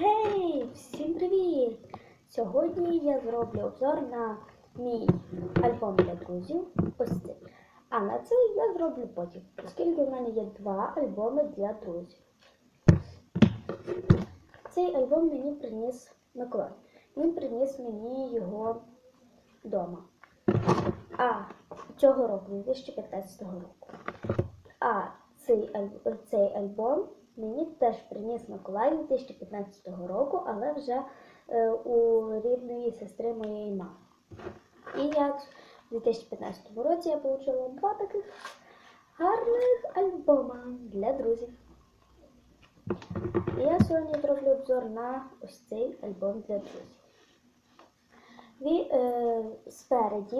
Гей, всім привіт! Сьогодні я зроблю обзор на мій альбом для друзів. Ось цей. А на цей я зроблю потім, оскільки в мене є два альбоми для друзів. Цей альбом мені приніс Миколай. Він приніс мені його вдома. А цього року, 2015 року. А цей, цей альбом мені теж приніс Миколай 2015 року, але вже е, у рідної сестри моєї мами. І я в 2015 році я отримала два таких гарних альбома для друзів. І я сьогодні зроблю обзор на ось цей альбом для друзів. Ві, е, спереді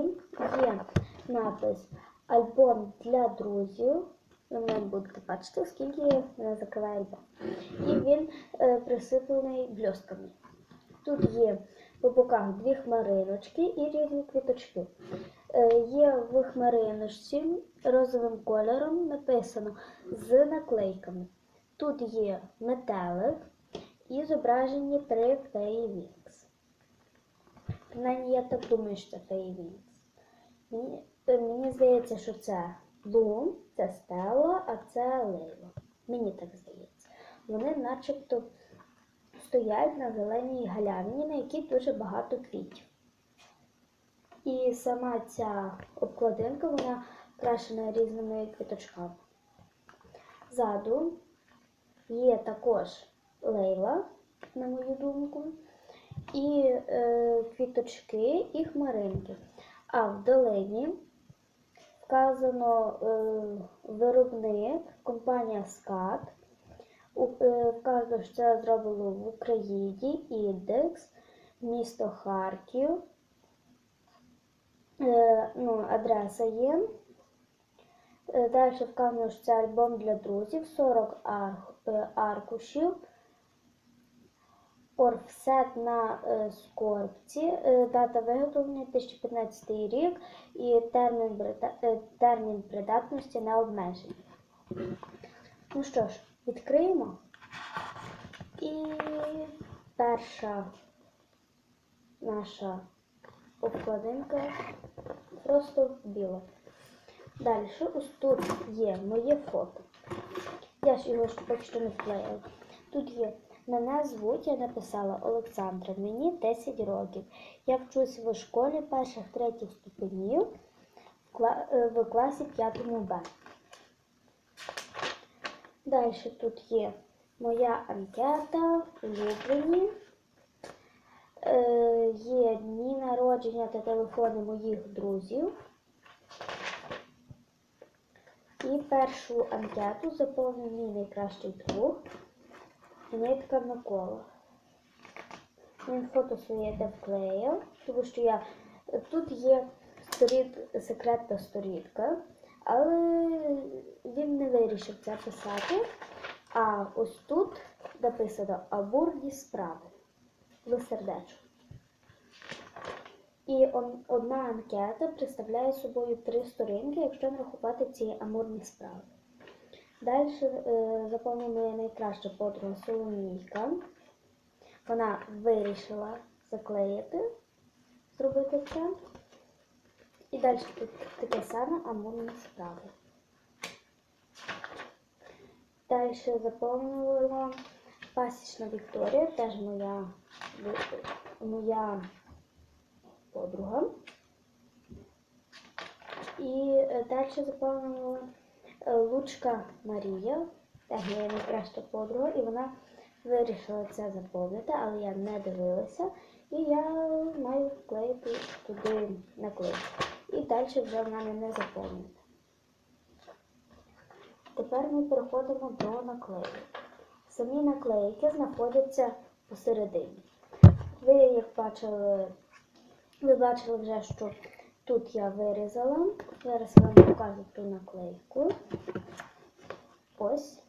є напис Альбом для друзів. Ви мене будете бачити, оскільки мене закриває альбом. І він е, присипаний бльостками. Тут є по боках дві хмариночки і різні квіточки. Е, є в хмариночці розовим кольором написано з наклейками. Тут є метелик і зображені три феї Вінкс. Принаймні, я так думаю, що Вінкс. Мені, е, мені здається, що це Блум, це Стелла, а це Лейла. Мені так здається. Вони начебто стоять на зеленій галявині, на якій дуже багато квітів. І сама ця обкладинка, вона крашена різними квіточками. Ззаду є також лейла, на мою думку, і е, квіточки, і хмаринки. А в долині вказано е, виробник, компанія Скат. У- е, Вказано, що це зроблено в Україні, індекс, місто Харків. Е, ну, адреса є. Далі вказано, що це альбом для друзів, 40 ар- е, аркушів. Орфсет на е, скорбці, е, дата виготовлення 2015 рік і термін, е, термін придатності не обмежений. Ну що ж, відкриємо. І перша наша обкладинка просто біла. Далі, ось тут є моє фото. Я ж його поки що не вклеїла. Тут є мене звуть, я написала Олександра, мені 10 років. Я вчусь в школі перших третіх ступенів е, в класі 5 Б. Далі тут є моя анкета, улюблені. Е, є дні народження та телефони моїх друзів. І першу анкету заповнив найкращий друг Нитка Микола. Він фото своє де вклеїв, тому що я тут є сторін, секретна сторінка, але він не вирішив це писати. А ось тут написано Амурні справи в сердечку. І одна анкета представляє собою три сторінки, якщо не рахувати ці амурні справи. Далі е, заповнює моя найкраща подруга Соломійка. Вона вирішила заклеїти, зробити це. І далі тут таке саме амурні справи. Далі заповнюємо пасічна Вікторія, теж моя, моя подруга. І е, далі заповнюємо е, Лучка Марія, теж моя найкраща подруга, і вона вирішила це заповнити, але я не дивилася. І я маю вклеїти туди наклейку. І далі вже в мене не заповнено. Тепер ми переходимо до наклейок. Самі наклейки знаходяться посередині. Ви, як бачили, ви бачили вже, що тут я вирізала. Зараз вам покажу ту наклейку. Ось.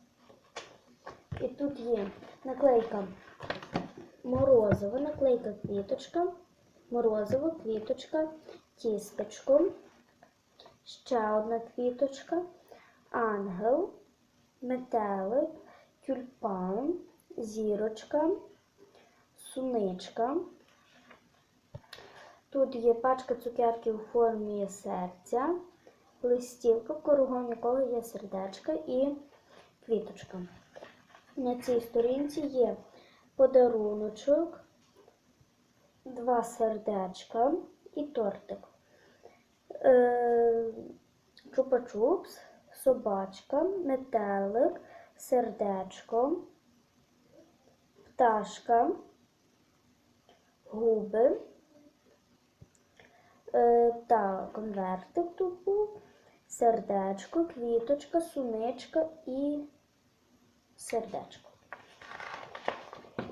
І тут є наклейка морозиво, наклейка квіточка, морозиво, квіточка, тістечко, ще одна квіточка, ангел, метелик, тюльпан, зірочка, суничка. Тут є пачка цукерки у формі серця, листівка, кругом якого є сердечка і квіточка. На цій сторінці є подаруночок, два сердечка і тортик. Е, Чупа-чупс, собачка, метелик, сердечко, пташка, губи та конвертик тут був, сердечко, квіточка, суничка і сердечко.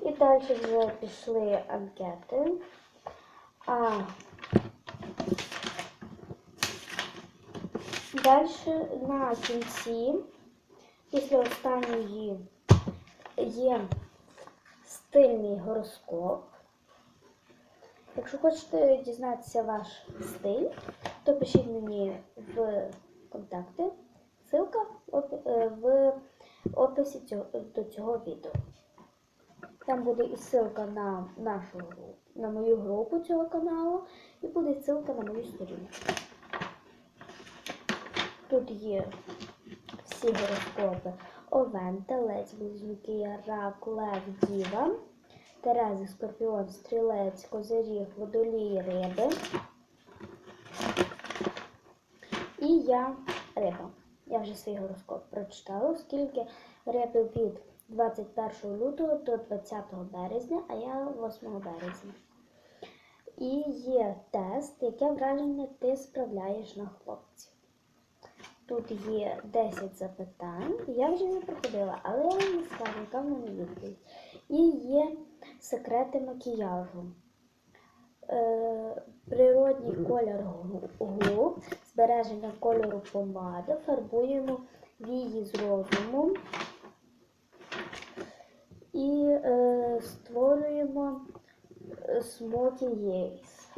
І далі вже пішли анкети. А далі на кінці, після останньої, є стильний гороскоп. Якщо хочете дізнатися ваш стиль, то пишіть мені в контакти. Ссылка в опі- е, в описі цього, до цього відео. Там буде і ссылка на нашу групу, на мою групу цього каналу, і буде ссылка на мою сторінку. Тут є всі гороскопи Овен, Телець, Близнюки, Рак, Лев, Діва, Терези, Скорпіон, Стрілець, Козиріг, Водолій, Риби. І я риба. Я вже свій гороскоп прочитала, оскільки риби від 21 лютого до 20 березня, а я 8 березня. І є тест, яке враження ти справляєш на хлопців. Тут є 10 запитань. Я вже не проходила, але я вам не скажу, яка в мене відповідь. І є секрети макіяжу. Е, природній колір гу- губ, збереження кольору помади, фарбуємо вії з розуму і е, створюємо е, смокі єйс.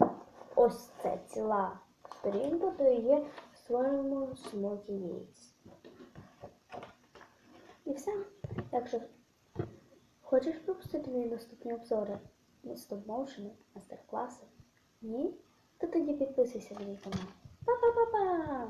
Ось це ціла сторінка, то є створюємо смокі єйс. І все. Якщо хочеш пропустити мої наступні обзори стоп-моушени, мастер-класи? Ні? То тоді підписуйся на мій канал. Па-па-па-па!